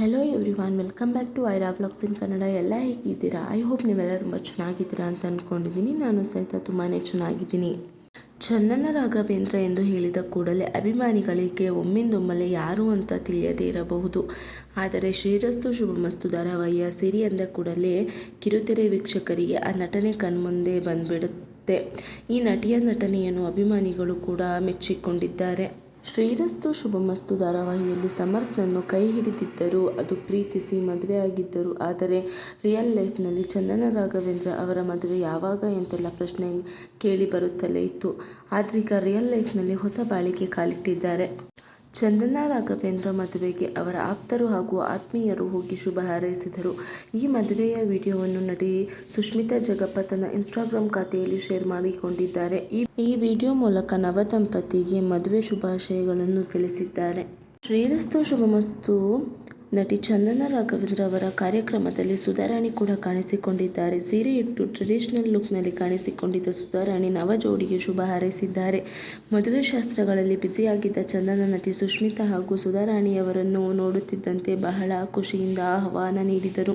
Hello every welcome back to Aira vlogs in Kannada ಎಲ್ಲ ಹೇಗಿದ್ದೀರಾ? I hope ನೀವೆಲ್ಲ ತುಂಬ ಚೆನ್ನಾಗಿದ್ದೀರಾ ಅಂತ ಅಂದ್ಕೊಂಡಿದ್ದೀನಿ ನಾನು ಸಹಿತ ತುಂಬಾ ಚೆನ್ನಾಗಿದ್ದೀನಿ. ಚಂದನ ರಾಘವೇಂದ್ರ ಎಂದು ಹೇಳಿದ ಕೂಡಲೇ ಅಭಿಮಾನಿಗಳಿಗೆ ಒಮ್ಮಿಂದೊಮ್ಮಲೆ ಯಾರು ಅಂತ ತಿಳಿಯದೇ ಇರಬಹುದು. ಆದರೆ ಶ್ರೀರಸ್ತು ಶುಭಮಸ್ತು ಧಾರಾವಾಹಿಯ ಸಿರಿ ಅಂದ ಕೂಡಲೇ ಕಿರುತೆರೆ ವೀಕ್ಷಕರಿಗೆ ಆ ನಟನೆ ಕಣ್ಮುಂದೆ ಬಂದ್ಬಿಡುತ್ತೆ. ಈ ನಟಿಯ ನಟನೆಯನ್ನು ಅಭಿಮಾನಿಗಳು ಕೂಡ ಮೆಚ್ಚಿಕೊಂಡಿದ್ದಾರೆ. ಶ್ರೀರಸ್ತು ಶುಭಮಸ್ತು ಧಾರಾವಾಹಿಯಲ್ಲಿ ಸಮರ್ಥನನ್ನು ಕೈ ಹಿಡಿದಿದ್ದರು ಅದು ಪ್ರೀತಿಸಿ ಮದುವೆಯಾಗಿದ್ದರು ಆದರೆ ರಿಯಲ್ ಲೈಫ್ನಲ್ಲಿ ಚಂದನ ರಾಘವೇಂದ್ರ ಅವರ ಮದುವೆ ಯಾವಾಗ ಎಂತೆಲ್ಲ ಪ್ರಶ್ನೆ ಕೇಳಿ ಬರುತ್ತಲೇ ಇತ್ತು. ಆದ್ರೀಗ ರಿಯಲ್ ಲೈಫ್ನಲ್ಲಿ ಹೊಸ ಬಾಳಿಕೆ ಕಾಲಿಟ್ಟಿದ್ದಾರೆ. ಚಂದನ ರಾಘವೇಂದ್ರ ಮದುವೆಗೆ ಅವರ ಆಪ್ತರು ಹಾಗೂ ಆತ್ಮೀಯರು ಹೋಗಿ ಶುಭ ಹಾರೈಸಿದರು. ಈ ಮದುವೆಯ ವಿಡಿಯೋವನ್ನು ನಟಿ ಸುಷ್ಮಿತಾ ಜಗಪ್ಪ ತನ್ನ ಇನ್ಸ್ಟಾಗ್ರಾಮ್ ಖಾತೆಯಲ್ಲಿ ಶೇರ್ ಮಾಡಿಕೊಂಡಿದ್ದಾರೆ. ಈ ವಿಡಿಯೋ ಮೂಲಕ ನವದಂಪತಿಗೆ ಮದುವೆ ಶುಭಾಶಯಗಳನ್ನು ತಿಳಿಸಿದ್ದಾರೆ. ಶ್ರೀರಸ್ತು ಶುಭಮಸ್ತು. ನಟಿ ಚಂದನ ರಾಘವೇಂದ್ರ ಅವರ ಕಾರ್ಯಕ್ರಮದಲ್ಲಿ ಸುಧಾರಾಣಿ ಕೂಡ ಕಾಣಿಸಿಕೊಂಡಿದ್ದಾರೆ. ಸೀರೆ ಇಟ್ಟು ಟ್ರೆಡಿಷನಲ್ ಲುಕ್ನಲ್ಲಿ ಕಾಣಿಸಿಕೊಂಡಿದ್ದ ಸುಧಾರಾಣಿ ನವ ಜೋಡಿಗೆ ಶುಭ ಹಾರೈಸಿದ್ದಾರೆ. ಮದುವೆ ಶಾಸ್ತ್ರಗಳಲ್ಲಿ ಬ್ಯುಸಿಯಾಗಿದ್ದ ಚಂದನ ನಟಿ ಸುಷ್ಮಿತಾ ಹಾಗೂ ಸುಧಾರಾಣಿಯವರನ್ನು ನೋಡುತ್ತಿದ್ದಂತೆ ಬಹಳ ಖುಷಿಯಿಂದ ಆಹ್ವಾನ ನೀಡಿದರು.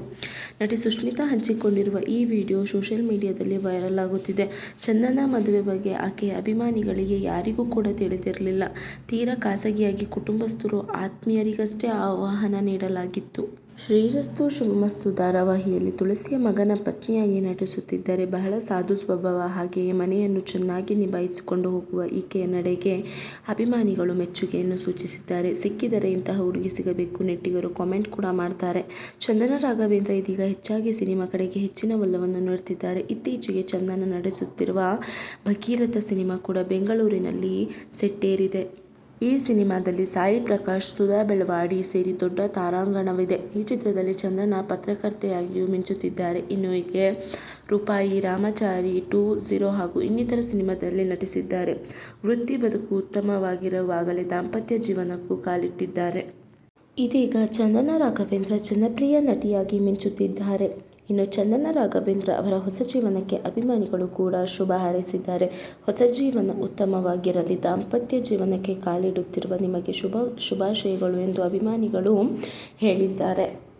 ನಟಿ ಸುಷ್ಮಿತಾ ಹಂಚಿಕೊಂಡಿರುವ ಈ ವಿಡಿಯೋ ಸೋಷಿಯಲ್ ಮೀಡಿಯಾದಲ್ಲಿ ವೈರಲ್ ಆಗುತ್ತಿದೆ. ಚಂದನ ಮದುವೆ ಬಗ್ಗೆ ಆಕೆಯ ಅಭಿಮಾನಿಗಳಿಗೆ ಯಾರಿಗೂ ಕೂಡ ತಿಳಿದಿರಲಿಲ್ಲ. ತೀರಾ ಖಾಸಗಿಯಾಗಿ ಕುಟುಂಬಸ್ಥರು ಆತ್ಮೀಯರಿಗಷ್ಟೇ ಆಹ್ವಾನ ನೀಡಲಾಗಿತ್ತು ಶ್ರೀರಸ್ತು ಶುಭಮಸ್ತು ಧಾರಾವಾಹಿಯಲ್ಲಿ ತುಳಸಿಯ ಮಗನ ಪತ್ನಿಯಾಗಿ ನಟಿಸುತ್ತಿದ್ದರೆ ಬಹಳ ಸಾಧು ಸ್ವಭಾವ ಹಾಗೆಯೇ ಮನೆಯನ್ನು ಚೆನ್ನಾಗಿ ನಿಭಾಯಿಸಿಕೊಂಡು ಹೋಗುವ ಈಕೆಯ ನಡೆಗೆ ಅಭಿಮಾನಿಗಳು ಮೆಚ್ಚುಗೆಯನ್ನು ಸೂಚಿಸಿದ್ದಾರೆ. ಸಿಕ್ಕಿದರೆ ಇಂತಹ ಹುಡುಗಿ ಸಿಗಬೇಕು, ನೆಟ್ಟಿಗರು ಕಾಮೆಂಟ್ ಕೂಡ ಮಾಡ್ತಾರೆ. ಚಂದನ ರಾಘವೇಂದ್ರ ಇದೀಗ ಹೆಚ್ಚಾಗಿ ಸಿನಿಮಾ ಕಡೆಗೆ ಹೆಚ್ಚಿನ ಒಲವನ್ನು ನೋಡುತ್ತಿದ್ದಾರೆ ಇತ್ತೀಚೆಗೆ ಚಂದನ ನಡೆಸುತ್ತಿರುವ ಭಗೀರಥ ಸಿನಿಮಾ ಕೂಡ ಬೆಂಗಳೂರಿನಲ್ಲಿ ಸೆಟ್ಟೇರಿದೆ. ಈ ಸಿನಿಮಾದಲ್ಲಿ ಸಾಯಿ ಪ್ರಕಾಶ್, ಸುಧಾ ಬೆಳವಾಡಿ ಸೇರಿ ದೊಡ್ಡ ತಾರಾಂಗಣವಿದೆ. ಈ ಚಿತ್ರದಲ್ಲಿ ಚಂದನ ಪತ್ರಕರ್ತೆಯಾಗಿಯೂ ಮಿಂಚುತ್ತಿದ್ದಾರೆ. ಇನ್ನು ಈಕೆ ರೂಪಾಯಿ, ರಾಮಚಾರಿ, ಟೂ ಝೀರೋ ಹಾಗೂ ಇನ್ನಿತರ ಸಿನಿಮಾದಲ್ಲಿ ನಟಿಸಿದ್ದಾರೆ. ವೃತ್ತಿ ಬದುಕು ಉತ್ತಮವಾಗಿರುವಾಗಲೇ ದಾಂಪತ್ಯ ಜೀವನಕ್ಕೂ ಕಾಲಿಟ್ಟಿದ್ದಾರೆ. ಇದೀಗ ಚಂದನ ರಾಘವೇಂದ್ರ ಜನಪ್ರಿಯ ನಟಿಯಾಗಿ ಮಿಂಚುತ್ತಿದ್ದಾರೆ. ಇನ್ನು ಚಂದನ ರಾಘವೇಂದ್ರ ಅವರ ಹೊಸ ಜೀವನಕ್ಕೆ ಅಭಿಮಾನಿಗಳು ಕೂಡ ಶುಭ ಹಾರೈಸಿದ್ದಾರೆ. ಹೊಸ ಜೀವನ ಉತ್ತಮವಾಗಿರಲಿ, ದಾಂಪತ್ಯ ಜೀವನಕ್ಕೆ ಕಾಲಿಡುತ್ತಿರುವ ನಿಮಗೆ ಶುಭ, ಶುಭಾಶಯಗಳು ಎಂದು ಅಭಿಮಾನಿಗಳು ಹೇಳಿದ್ದಾರೆ.